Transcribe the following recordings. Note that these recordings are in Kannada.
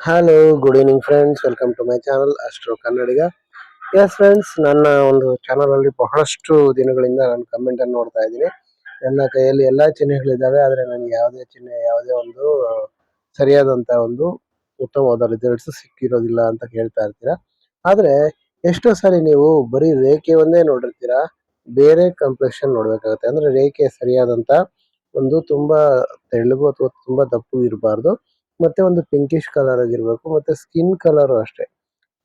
Hello good evening friends welcome to my channel Astro Kannadiga yes friends ನನ್ನ ಒಂದು ಚಾನಲ್ ಅಲ್ಲಿ ಬಹಳಷ್ಟು ದಿನಗಳಿಂದ ನಾನು ಕಮೆಂಟ್ ಅನ್ನು ನೋಡ್ತಾ ಇದ್ದೀನಿ. ನನ್ನ ಕೈಯಲ್ಲಿ ಎಲ್ಲ ಚಿಹ್ನೆಗಳಿದ್ದಾವೆ ಆದರೆ ನನಗೆ ಯಾವುದೇ ಚಿಹ್ನೆ, ಯಾವುದೇ ಒಂದು ಸರಿಯಾದಂತ ಒಂದು ಉತ್ತಮವಾದ ರಿಸಲ್ಟ್ಸ್ ಸಿಕ್ಕಿರೋದಿಲ್ಲ ಅಂತ ಕೇಳ್ತಾ ಇರ್ತೀರಾ? ಆದರೆ, ಎಷ್ಟೋ ಸಾರಿ ನೀವು ಬರೀ ರೇಖೆ ಒಂದೇ ನೋಡಿರ್ತೀರಾ? ಬೇರೆ ಕಂಪ್ಲೆಕ್ಷನ್ ನೋಡಬೇಕಾಗುತ್ತೆ. ಅಂದ್ರೆ ರೇಖೆ ಸರಿಯಾದಂತ ಒಂದು ತುಂಬಾ ತೆಳ್ಳಗೂ ಅಥವಾ ತುಂಬಾ ದಪ್ಪು ಇರಬಾರ್ದು. ಮತ್ತೆ ಒಂದು ಪಿಂಕಿಶ್ ಕಲರ್ ಆಗಿರ್ಬೇಕು, ಮತ್ತೆ ಸ್ಕಿನ್ ಕಲರ್ ಅಷ್ಟೇ.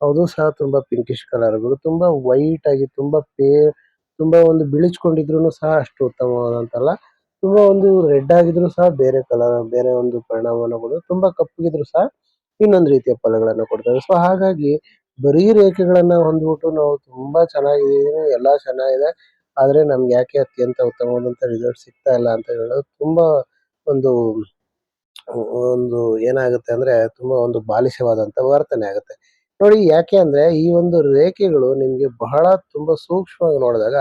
ಅದು ಸಹ ತುಂಬಾ ಪಿಂಕಿಶ್ ಕಲರ್ ಆಗಿರ್ಬೇಕು. ತುಂಬಾ ವೈಟ್ ಆಗಿ, ತುಂಬಾ ಪೇ, ತುಂಬಾ ಒಂದು ಬಿಳಿಚ್ಕೊಂಡಿದ್ರು ಸಹ ಅಷ್ಟು ಉತ್ತಮವಾದಂತಲ್ಲ. ತುಂಬಾ ಒಂದು ರೆಡ್ ಆಗಿದ್ರು ಸಹ ಬೇರೆ ಕಲರ್ ಬೇರೆ ಒಂದು ಪರಿಣಾಮವನ್ನು ಕೊಡೋದು ತುಂಬಾ ಕಪ್ಪಗಿದ್ರು ಸಹ ಇನ್ನೊಂದು ರೀತಿಯ ಫಲಗಳನ್ನು ಕೊಡ್ತಾರೆ ಸೊ ಹಾಗಾಗಿ ಬರೀ ರೇಖೆಗಳನ್ನ ಹೊಂದ್ಬಿಟ್ಟು ನಾವು ತುಂಬಾ ಚೆನ್ನಾಗಿದ್ದೀವಿ, ಎಲ್ಲಾ ಚೆನ್ನಾಗಿದೆ, ಆದ್ರೆ ನಮ್ಗೆ ಯಾಕೆ ಅತ್ಯಂತ ಉತ್ತಮವಾದಂತ ರಿಸಲ್ಟ್ ಸಿಗ್ತಾ ಇಲ್ಲ ಅಂತ ಹೇಳೋದು ತುಂಬಾ ಒಂದು ಒಂದು ಏನಾಗುತ್ತೆ ಅಂದ್ರೆ ತುಂಬಾ ಒಂದು ಬಾಲಿಶವಾದಂತ ವರ್ತನೆ ಆಗುತ್ತೆ. ನೋಡಿ ಯಾಕೆ ಅಂದ್ರೆ ಈ ಒಂದು ರೇಖೆಗಳು ನಿಮ್ಗೆ ಬಹಳ ತುಂಬಾ ಸೂಕ್ಷ್ಮವಾಗಿ ನೋಡಿದಾಗ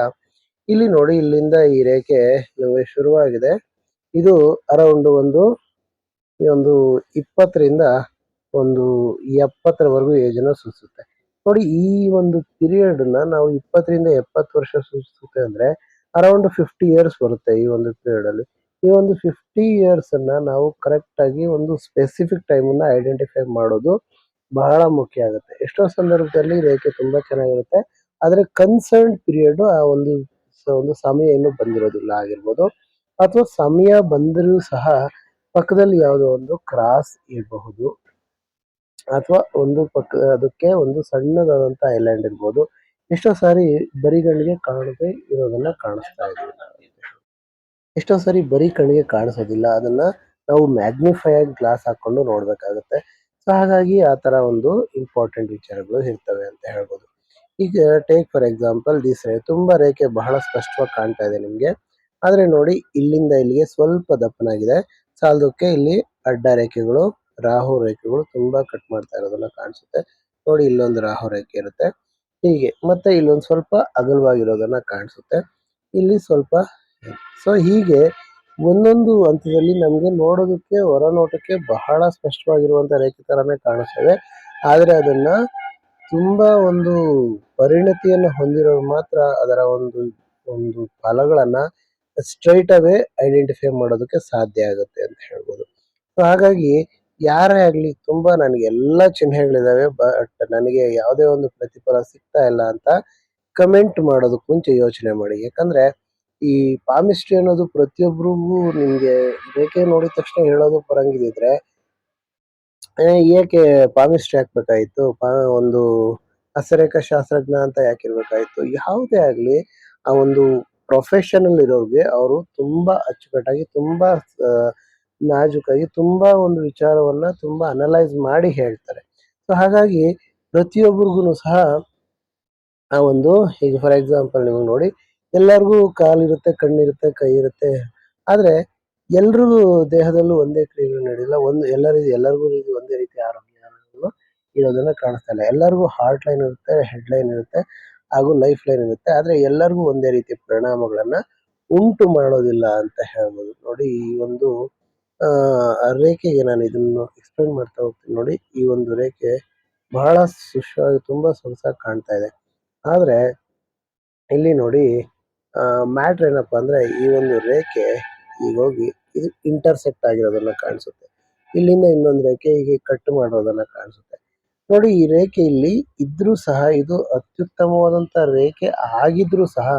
ಇಲ್ಲಿ ನೋಡಿ ಇಲ್ಲಿಂದ ಈ ರೇಖೆ ನಮಗೆ ಶುರುವಾಗಿದೆ. ಇದು ಅರೌಂಡ್ ಒಂದು, ಈ ಒಂದು ಇಪ್ಪತ್ತರಿಂದ ಒಂದು ಎಪ್ಪತ್ತರವರೆಗೂ ಏಜ್ ಅನ್ನು ಸೂಚಿಸುತ್ತೆ ನೋಡಿ ಈ ಒಂದು ಪಿರಿಯಡ್ನ ನಾವು ಇಪ್ಪತ್ತರಿಂದ ಎಪ್ಪತ್ತು ವರ್ಷ ಸೂಚಿಸುತ್ತೆ ಅಂದ್ರೆ ಅರೌಂಡ್ ಫಿಫ್ಟಿ ಇಯರ್ಸ್ ಬರುತ್ತೆ ಈ ಒಂದು ಪೀರಿಯಡ್ ಅಲ್ಲಿ. ಈ ಒಂದು ಫಿಫ್ಟಿ ಇಯರ್ಸ್ ಅನ್ನ ನಾವು ಕರೆಕ್ಟ್ ಆಗಿ ಒಂದು ಸ್ಪೆಸಿಫಿಕ್ ಟೈಮ್ ಅನ್ನ ಐಡೆಂಟಿಫೈ ಮಾಡೋದು ಬಹಳ ಮುಖ್ಯ ಆಗುತ್ತೆ. ಎಷ್ಟೋ ಸಂದರ್ಭದಲ್ಲಿ ರೇಖೆ ತುಂಬಾ ಚೆನ್ನಾಗಿರುತ್ತೆ. ಆದ್ರೆ ಕನ್ಸರ್ನ್ ಪೀರಿಯಡ್ ಆ ಒಂದು ಒಂದು ಸಮಯ ಏನು ಬಂದಿರೋದಿಲ್ಲ ಆಗಿರ್ಬೋದು. ಅಥವಾ ಸಮಯ ಬಂದರೂ ಸಹ ಪಕ್ಕದಲ್ಲಿ ಯಾವುದೋ ಒಂದು ಕ್ರಾಸ್ ಇರಬಹುದು. ಅಥವಾ ಒಂದು ಪಕ್ಕ, ಅದಕ್ಕೆ ಒಂದು ಸಣ್ಣದಾದಂತ ಐಲ್ಯಾಂಡ್ ಇರ್ಬೋದು. ಎಷ್ಟೋ ಸಾರಿ ಬರಿಗಳಿಗೆ ಕಾಣದೆ ಇರೋದನ್ನ ಕಾಣಿಸ್ತಾ ಇದೀವಿ ನಾವು. ಎಷ್ಟೋ ಸಾರಿ ಬರೀ ಕಣ್ಣಿಗೆ ಕಾಣಿಸೋದಿಲ್ಲ. ಅದನ್ನ ನಾವು ಮ್ಯಾಗ್ನಿಫೈ ಆಗಿ ಗ್ಲಾಸ್ ಹಾಕೊಂಡು ನೋಡ್ಬೇಕಾಗುತ್ತೆ. ಸೊ ಹಾಗಾಗಿ ಆ ತರ ಒಂದು ಇಂಪಾರ್ಟೆಂಟ್ ವಿಚಾರಗಳು ಇರ್ತವೆ ಅಂತ ಹೇಳ್ಬೋದು. ಈಗ ಟೇಕ್ ಫಾರ್ ಎಕ್ಸಾಂಪಲ್ ದಿಸ್ ರೇ ತುಂಬಾ ರೇಖೆ ಬಹಳ ಸ್ಪಷ್ಟವಾಗಿ ಕಾಣ್ತಾ ಇದೆ ನಿಮ್ಗೆ. ಆದ್ರೆ ನೋಡಿ, ಇಲ್ಲಿಂದ ಇಲ್ಲಿಗೆ ಸ್ವಲ್ಪ ದಪ್ಪನಾಗಿದೆ. ಸಾಲದಕ್ಕೆ ಇಲ್ಲಿ ಅಡ್ಡ ರೇಖೆಗಳು, ರಾಹು ರೇಖೆಗಳು ತುಂಬಾ ಕಟ್ ಮಾಡ್ತಾ ಇರೋದನ್ನ ಕಾಣಿಸುತ್ತೆ. ನೋಡಿ, ಇಲ್ಲೊಂದು ರಾಹು ರೇಖೆ ಇರುತ್ತೆ. ಹೀಗೆ, ಮತ್ತೆ ಇಲ್ಲೊಂದು ಸ್ವಲ್ಪ ಅಗಲವಾಗಿರೋದನ್ನ ಕಾಣಿಸುತ್ತೆ. ಇಲ್ಲಿ ಸ್ವಲ್ಪ ಸೊ ಹೀಗೆ ಒಂದೊಂದು ಹಂತದಲ್ಲಿ ನಮಗೆ ನೋಡೋದಕ್ಕೆ, ಹೊರನೋಟಕ್ಕೆ ಬಹಳ ಸ್ಪಷ್ಟವಾಗಿರುವಂಥ ರೇಖೆ ಥರನೇ ಕಾಣಿಸ್ತವೆ ಆದರೆ ಅದನ್ನು ತುಂಬ ಒಂದು ಪರಿಣತಿಯನ್ನು ಹೊಂದಿರೋರು ಮಾತ್ರ ಅದರ ಒಂದು ಒಂದು ಫಲಗಳನ್ನು ಸ್ಟ್ರೈಟ್ ಅವೇ ಐಡೆಂಟಿಫೈ ಮಾಡೋದಕ್ಕೆ ಸಾಧ್ಯ ಆಗುತ್ತೆ ಅಂತ ಹೇಳ್ಬೋದು. ಸೊ ಹಾಗಾಗಿ ಯಾರೇ ಆಗಲಿ ತುಂಬ ನನಗೆ ಎಲ್ಲ ಚಿಹ್ನೆಗಳಿದಾವೆ ಬಟ್ ನನಗೆ ಯಾವುದೇ ಒಂದು ಪ್ರತಿಫಲ ಸಿಗ್ತಾ ಇಲ್ಲ ಅಂತ ಕಮೆಂಟ್ ಮಾಡೋದಕ್ಕೆ ಮುಂಚೆ ಯೋಚನೆ ಮಾಡಿ. ಯಾಕಂದ್ರೆ ಈ ಪಾಮಿಸ್ಟ್ರಿ ಅನ್ನೋದು ಪ್ರತಿಯೊಬ್ಬರಿಗೂ ನಿಮಗೆ ಬೇಕೇ ನೋಡಿದ ತಕ್ಷಣ ಹೇಳೋದು ಬರಂಗಿದ್ರೆ ಏಕೆ ಪಾಮಿಸ್ಟ್ರಿ ಹಾಕ್ಬೇಕಾಯ್ತು? ಪಾ, ಒಂದು ಹಸ್ತರೇಖಾ ಶಾಸ್ತ್ರಜ್ಞ ಅಂತ ಯಾಕಿರ್ಬೇಕಾಯ್ತು ಯಾವುದೇ ಆಗಲಿ, ಆ ಒಂದು ಪ್ರೊಫೆಷನಲ್ ಇರೋರಿಗೆ ಅವರು ತುಂಬಾ ಅಚ್ಚುಕಟ್ಟಾಗಿ, ತುಂಬಾ ನಾಜೂಕಾಗಿ, ತುಂಬಾ ಒಂದು ವಿಚಾರವನ್ನ ತುಂಬಾ ಅನಲೈಸ್ ಮಾಡಿ ಹೇಳ್ತಾರೆ. ಸೊ ಹಾಗಾಗಿ ಪ್ರತಿಯೊಬ್ಬರಿಗೂ ಸಹ ಆ ಒಂದು, ಈಗ ಫಾರ್ ಎಕ್ಸಾಂಪಲ್ ನಿಮ್ಗೆ ನೋಡಿ ಎಲ್ಲರಿಗೂ ಕಾಲಿರುತ್ತೆ, ಕಣ್ಣಿರುತ್ತೆ ಕೈ ಇರುತ್ತೆ ಆದ್ರೆ ಎಲ್ರಿಗೂ ದೇಹದಲ್ಲೂ ಒಂದೇ ಕ್ರಿಯೆಗಳು ನಡೆಯಲ್ಲ ಒಂದು ಎಲ್ಲರಿಗೂ ಎಲ್ಲರಿಗೂ ಒಂದೇ ರೀತಿ ಆರೋಗ್ಯ ಇರೋದನ್ನ ಕಾಣಿಸ್ತಾ ಇಲ್ಲ. ಎಲ್ಲರಿಗೂ ಹಾರ್ಟ್ ಲೈನ್ ಇರುತ್ತೆ ಹೆಡ್ ಲೈನ್ ಇರುತ್ತೆ ಹಾಗೂ ಲೈಫ್ ಲೈನ್ ಇರುತ್ತೆ. ಆದ್ರೆ ಎಲ್ಲರಿಗೂ ಒಂದೇ ರೀತಿ ಪರಿಣಾಮಗಳನ್ನ ಉಂಟು ಮಾಡೋದಿಲ್ಲ ಅಂತ ಹೇಳ್ಬೋದು. ನೋಡಿ, ಈ ಒಂದು ರೇಖೆಗೆ ನಾನು ಇದನ್ನು ಎಕ್ಸ್ಪ್ಲೇನ್ ಮಾಡ್ತಾ ಹೋಗ್ತೀನಿ. ನೋಡಿ, ಈ ಒಂದು ರೇಖೆ ಬಹಳ ಸುಶ್ವಾಗಿ ತುಂಬಾ ಸೊಗಸಾಗಿ ಕಾಣ್ತಾ ಇದೆ. ಆದ್ರೆ ಇಲ್ಲಿ ನೋಡಿ ಮ್ಯಾಟ್ರ್ ಏನಪ್ಪಾ ಅಂದ್ರೆ ಈ ಒಂದು ರೇಖೆ ಈಗ ಹೋಗಿ ಇದು ಇಂಟರ್ಸೆಕ್ಟ್ ಆಗಿರೋದನ್ನ ಕಾಣಿಸುತ್ತೆ. ಇಲ್ಲಿಂದ ಇನ್ನೊಂದು ರೇಖೆ ಹೀಗೆ ಕಟ್ ಮಾಡಿರೋದನ್ನ ಕಾಣಿಸುತ್ತೆ. ನೋಡಿ, ಈ ರೇಖೆ ಇಲ್ಲಿ ಇದ್ರೂ ಸಹ ಇದು ಅತ್ಯುತ್ತಮವಾದಂತ ರೇಖೆ ಆಗಿದ್ರೂ ಸಹ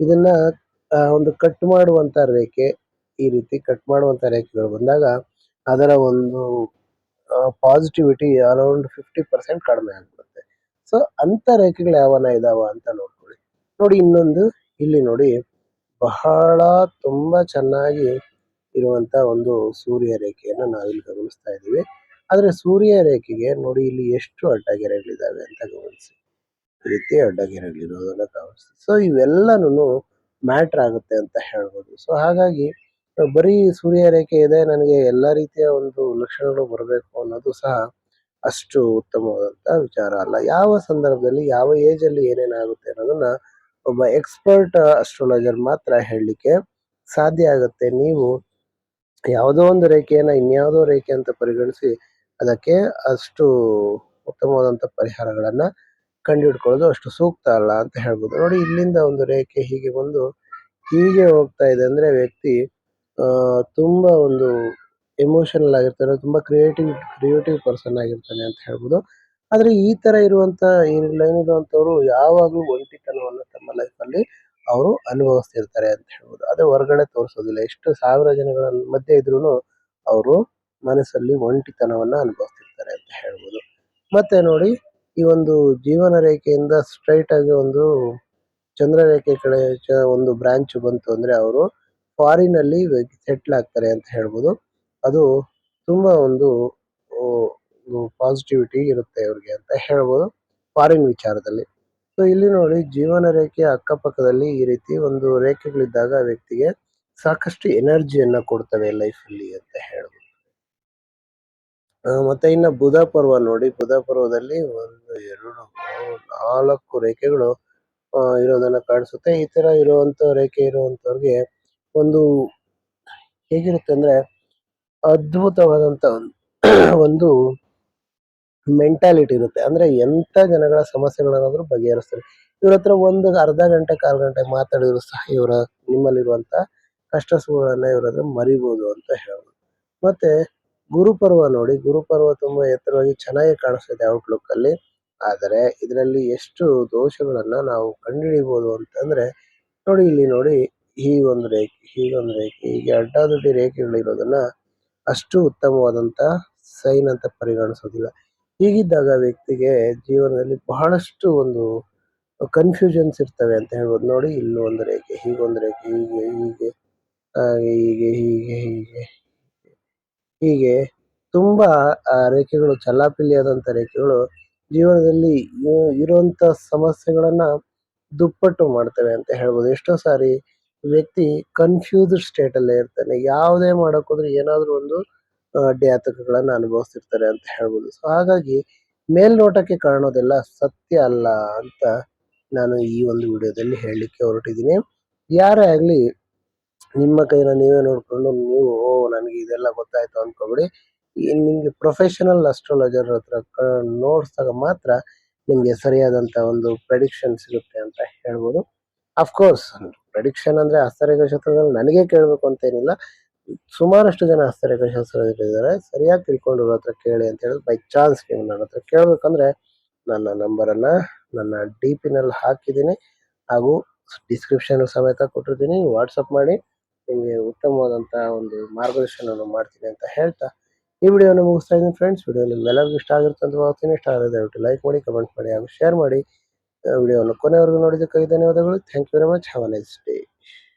ಇದನ್ನ ಒಂದು ಕಟ್ ಮಾಡುವಂತ ರೇಖೆ ಈ ರೀತಿ ಕಟ್ ಮಾಡುವಂತ ರೇಖೆಗಳು ಬಂದಾಗ ಅದರ ಒಂದು ಪಾಸಿಟಿವಿಟಿ ಅರೌಂಡ್ ಫಿಫ್ಟಿ ಪರ್ಸೆಂಟ್ ಕಡಿಮೆ ಆಗ್ಬಿಡುತ್ತೆ. ಸೊ ಅಂತ ರೇಖೆಗಳು ಯಾವನ ಇದಾವ ಅಂತ ನೋಡ್ಕೊಳ್ಳಿ. ನೋಡಿ, ಇನ್ನೊಂದು ಇಲ್ಲಿ ನೋಡಿ ಬಹಳ ತುಂಬಾ ಚೆನ್ನಾಗಿ ಇರುವಂತ ಒಂದು ಸೂರ್ಯ ರೇಖೆಯನ್ನ ನಾವಿಲ್ಲಿ ಗಮನಿಸ್ತಾ ಇದ್ದೀವಿ. ಆದ್ರೆ ಸೂರ್ಯ ರೇಖೆಗೆ ನೋಡಿ ಇಲ್ಲಿ ಎಷ್ಟು ಅಡ್ಡಗೆರೆಗಳಿದಾವೆ ಅಂತ ಗಮನಿಸಿ. ಈ ರೀತಿ ಅಡ್ಡಗೆರೆಗಳಿರೋದನ್ನ ಗಮನಿಸಿ. ಸೊ ಇವೆಲ್ಲನೂ ಮ್ಯಾಟರ್ ಆಗುತ್ತೆ ಅಂತ ಹೇಳ್ಬೋದು. ಸೊ ಹಾಗಾಗಿ ಬರೀ ಸೂರ್ಯ ರೇಖೆ ಇದೆ, ನನಗೆ ಎಲ್ಲಾ ರೀತಿಯ ಒಂದು ಲಕ್ಷಣಗಳು ಬರಬೇಕು ಅನ್ನೋದು ಸಹ ಅಷ್ಟು ಉತ್ತಮವಾದಂತ ವಿಚಾರ ಅಲ್ಲ. ಯಾವ ಸಂದರ್ಭದಲ್ಲಿ, ಯಾವ ಏಜ್ ಅಲ್ಲಿ ಏನೇನಾಗುತ್ತೆ ಅನ್ನೋದನ್ನ ಒಬ್ಬ ಎಕ್ಸ್ಪರ್ಟ್ ಅಸ್ಟ್ರಾಲಜರ್ ಮಾತ್ರ ಹೇಳಲಿಕ್ಕೆ ಸಾಧ್ಯ ಆಗುತ್ತೆ. ನೀವು ಯಾವುದೋ ಒಂದು ರೇಖೆಯನ್ನ ಇನ್ಯಾವುದೋ ರೇಖೆ ಅಂತ ಪರಿಗಣಿಸಿ ಅದಕ್ಕೆ ಅಷ್ಟು ಉತ್ತಮವಾದಂಥ ಪರಿಹಾರಗಳನ್ನ ಕಂಡುಹಿಡ್ಕೊಳ್ಳೋದು ಅಷ್ಟು ಸೂಕ್ತ ಅಲ್ಲ ಅಂತ ಹೇಳ್ಬೋದು. ನೋಡಿ, ಇಲ್ಲಿಂದ ಒಂದು ರೇಖೆ ಹೀಗೆ ಬಂದು ಹೀಗೆ ಹೋಗ್ತಾ ಇದೆ ಅಂದ್ರೆ ವ್ಯಕ್ತಿ ತುಂಬ ಒಂದು ಎಮೋಷನಲ್ ಆಗಿರ್ತಾರೆ ತುಂಬಾ ಕ್ರಿಯೇಟಿವ್ ಕ್ರಿಯೇಟಿವ್ ಪರ್ಸನ್ ಆಗಿರ್ತಾನೆ ಅಂತ ಹೇಳ್ಬೋದು. ಆದರೆ ಈ ತರ ಇರುವಂಥ ಈ ಲೈನ್ ಯಾವಾಗಲೂ ಒಂಟಿತ ತಮ್ಮ ಲೈಫ್ ಅಲ್ಲಿ ಅವರು ಅನುಭವಿಸ್ತಿರ್ತಾರೆ ಅಂತ ಹೇಳ್ಬೋದು. ಅದೇ ಹೊರಗಡೆ ತೋರಿಸೋದಿಲ್ಲ. ಎಷ್ಟು ಸಾವಿರ ಜನಗಳ ಮಧ್ಯೆ ಇದ್ರೂನು ಅವರು ಮನಸ್ಸಲ್ಲಿ ಒಂಟಿತನವನ್ನು ಅನುಭವಿಸ್ತಿರ್ತಾರೆ ಅಂತ ಹೇಳ್ಬೋದು. ಮತ್ತೆ ನೋಡಿ, ಈ ಒಂದು ಜೀವನ ರೇಖೆಯಿಂದ ಸ್ಟ್ರೈಟ್ ಆಗಿ ಒಂದು ಚಂದ್ರ ರೇಖೆ ಕಡೆ ಒಂದು ಬ್ರಾಂಚ್ ಬಂತು ಅಂದ್ರೆ ಅವರು ಫಾರಿನ್ ಅಲ್ಲಿ ಸೆಟ್ಲ್ ಆಗ್ತಾರೆ ಅಂತ ಹೇಳ್ಬೋದು. ಅದು ತುಂಬಾ ಒಂದು ಪಾಸಿಟಿವಿಟಿ ಇರುತ್ತೆ ಅವ್ರಿಗೆ ಅಂತ ಹೇಳ್ಬೋದು. ಫಾರಿನ್ ವಿಚಾರದಲ್ಲಿ. ಸೊ ಇಲ್ಲಿ ನೋಡಿ ಜೀವನ ರೇಖೆಯ ಅಕ್ಕಪಕ್ಕದಲ್ಲಿ ಈ ರೀತಿ ಒಂದು ರೇಖೆಗಳಿದ್ದಾಗ ವ್ಯಕ್ತಿಗೆ ಸಾಕಷ್ಟು ಎನರ್ಜಿಯನ್ನ ಕೊಡ್ತವೆ ಲೈಫ್ ಅಲ್ಲಿ ಅಂತ ಹೇಳ್ಬೋದು. ಮತ್ತೆ ಇನ್ನ ಬುಧ ಪರ್ವ ನೋಡಿ ಬುಧ ಪರ್ವದಲ್ಲಿ ಒಂದು ಎರಡು ಮೂರು ನಾಲ್ಕು ರೇಖೆಗಳು ಆ, ಇರೋದನ್ನ ಕಾಣಿಸುತ್ತೆ. ಈ ತರ ಇರುವಂತ ರೇಖೆ ಇರುವಂತವ್ರಿಗೆ ಒಂದು ಹೇಗಿರುತ್ತೆ ಅಂದ್ರೆ ಅದ್ಭುತವಾದಂತ ಒಂದು ಮೆಂಟಾಲಿಟಿ ಇರುತ್ತೆ. ಅಂದ್ರೆ ಎಂತ ಜನಗಳ ಸಮಸ್ಯೆಗಳನ್ನಾದ್ರೂ ಬಗೆಹರಿಸ್ತಾರೆ. ಇವ್ರ ಹತ್ರ ಒಂದು ಅರ್ಧ ಗಂಟೆ, ಕಾಲ್ ಗಂಟೆ ಮಾತಾಡಿದ್ರು ಸಹ ಇವರ ನಿಮ್ಮಲ್ಲಿರುವಂತ ಕಷ್ಟ ಸುಖಗಳನ್ನ ಇವ್ರ ಹತ್ರ ಮರಿಬಹುದು ಅಂತ ಹೇಳ್ಬೋದು. ಮತ್ತೆ ಗುರುಪರ್ವ ನೋಡಿ, ಗುರುಪರ್ವ ತುಂಬಾ ಎತ್ತರವಾಗಿ ಚೆನ್ನಾಗಿ ಕಾಣಿಸ್ತಿದೆ ಔಟ್ಲುಕ್ ಅಲ್ಲಿ. ಆದರೆ ಇದರಲ್ಲಿ ಎಷ್ಟು ದೋಷಗಳನ್ನ ನಾವು ಕಂಡುಹಿಡಿಬಹುದು ಅಂತಂದ್ರೆ, ನೋಡಿ ಇಲ್ಲಿ ನೋಡಿ ಈ ರೇಖೆ ಹೀಗೊಂದು ರೇಖೆ, ಹೀಗೆ ಅಡ್ಡಾದಿಡ್ಡಿ ರೇಖೆಗಳಿರೋದನ್ನ ಅಷ್ಟು ಉತ್ತಮವಾದಂತ ಸೈನ್ ಅಂತ ಪರಿಗಣಿಸೋದಿಲ್ಲ. ಹೀಗಿದ್ದಾಗ ವ್ಯಕ್ತಿಗೆ ಜೀವನದಲ್ಲಿ ಬಹಳಷ್ಟು ಒಂದು ಕನ್ಫ್ಯೂಷನ್ಸ್ ಇರ್ತವೆ ಅಂತ ಹೇಳ್ಬೋದು. ನೋಡಿ, ಇಲ್ಲಿ ಒಂದು ರೇಖೆ ಹೀಗೊಂದು ರೇಖೆ, ಹೀಗೆ ಹೀಗೆ, ಹಾಗೆ, ಹೀಗೆ ಹೀಗೆ ಹೀಗೆ ಹೀಗೆ. ತುಂಬಾ ರೇಖೆಗಳು ಚಲ್ಲಾಪಿಲ್ಲಿಯಾದಂತ ರೇಖೆಗಳು ಜೀವನದಲ್ಲಿ ಇರುವಂತ ಸಮಸ್ಯೆಗಳನ್ನ ದುಪ್ಪಟ್ಟು ಮಾಡ್ತವೆ ಅಂತ ಹೇಳ್ಬೋದು. ಎಷ್ಟೋ ಸಾರಿ ವ್ಯಕ್ತಿ ಕನ್ಫ್ಯೂಸ್ಡ್ ಸ್ಟೇಟ್ ಅಲ್ಲೇ ಇರ್ತಾನೆ. ಯಾವುದೇ ಮಾಡಕ್ ಏನಾದರೂ ಒಂದು ಅಡ್ಡಿ ಆತಂಕಗಳನ್ನ ಅನುಭವಿಸ್ತಿರ್ತಾರೆ ಅಂತ ಹೇಳ್ಬೋದು. ಸೊ ಹಾಗಾಗಿ ಮೇಲ್ನೋಟಕ್ಕೆ ಕಾಣೋದೆಲ್ಲ ಸತ್ಯ ಅಲ್ಲ ಅಂತ ನಾನು ಈ ಒಂದು ವಿಡಿಯೋದಲ್ಲಿ ಹೇಳಲಿಕ್ಕೆ ಹೊರಟಿದ್ದೀನಿ. ಯಾರೇ ಆಗಲಿ ನಿಮ್ಮ ಕೈನ ನೀವೇ ನೋಡಿಕೊಂಡು ನೀವು, ಓ, ನನಗೆ ಇದೆಲ್ಲ ಗೊತ್ತಾಯ್ತು ಅಂದ್ಕೊಬಿಡಿ ನಿಮಗೆ ಪ್ರೊಫೆಷನಲ್ ಅಸ್ಟ್ರಾಲಜರ್ ಹತ್ರ ನೋಡ್ಸ್ದಾಗ ಮಾತ್ರ ನಿಮಗೆ ಸರಿಯಾದಂಥ ಒಂದು ಪ್ರೆಡಿಕ್ಷನ್ ಸಿಗುತ್ತೆ ಅಂತ ಹೇಳ್ಬೋದು. ಅಫ್ಕೋರ್ಸ್ ಪ್ರೆಡಿಕ್ಷನ್ ಅಂದ್ರೆ ಆಶ್ಚರ್ಯ ಕ್ಷೇತ್ರದಲ್ಲಿ ನನಗೆ ಕೇಳಬೇಕು ಅಂತ ಏನಿಲ್ಲ. ಸುಮಾರಷ್ಟು ಜನ ಹಸ್ತರೇಖಾ ಶಾಸ್ತ್ರಜ್ಞರಿದ್ದಾರೆ ಸರಿಯಾಗಿ ತಿಳ್ಕೊಂಡಿರೋ ಹತ್ರ ಕೇಳಿ ಅಂತ ಹೇಳಿ ಬೈ ಚಾನ್ಸ್ ನೀವು ನನ್ನ ಹತ್ರ ಕೇಳಬೇಕಂದ್ರೆ ನನ್ನ ನಂಬರನ್ನು ನನ್ನ ಡಿ ಪಿನಲ್ಲಿ ಹಾಕಿದ್ದೀನಿ. ಹಾಗೂ ಡಿಸ್ಕ್ರಿಪ್ಷನ್ ಸಮೇತ ಕೊಟ್ಟಿರ್ತೀನಿ. ವಾಟ್ಸಪ್ ಮಾಡಿ ನಿಮಗೆ ಉತ್ತಮವಾದಂತ ಒಂದು ಮಾರ್ಗದರ್ಶನವನ್ನು ಮಾಡ್ತೀನಿ ಅಂತ ಹೇಳ್ತಾ ಈ ವಿಡಿಯೋನ ಮುಗಿಸ್ತಾ ಇದ್ದೀನಿ ಫ್ರೆಂಡ್ಸ್ ವಿಡಿಯೋ ನಿಮ್ಮೆಲ್ಲರಿಗೂ ಇಷ್ಟ ಆಗಿರುತ್ತೆ ಅಂತ ಭಾವಿಸ್ತೀನಿ. ಇಷ್ಟ ಆಗಿದೆ ದಯವಿಟ್ಟು ಲೈಕ್ ಮಾಡಿ ಕಮೆಂಟ್ ಮಾಡಿ ಹಾಗೂ ಶೇರ್ ಮಾಡಿ. ವಿಡಿಯೋವನ್ನು ಕೊನೆವರೆಗೂ ನೋಡಿದ್ದಕ್ಕಾಗಿ ಧನ್ಯವಾದಗಳು. Thank you very much have a nice day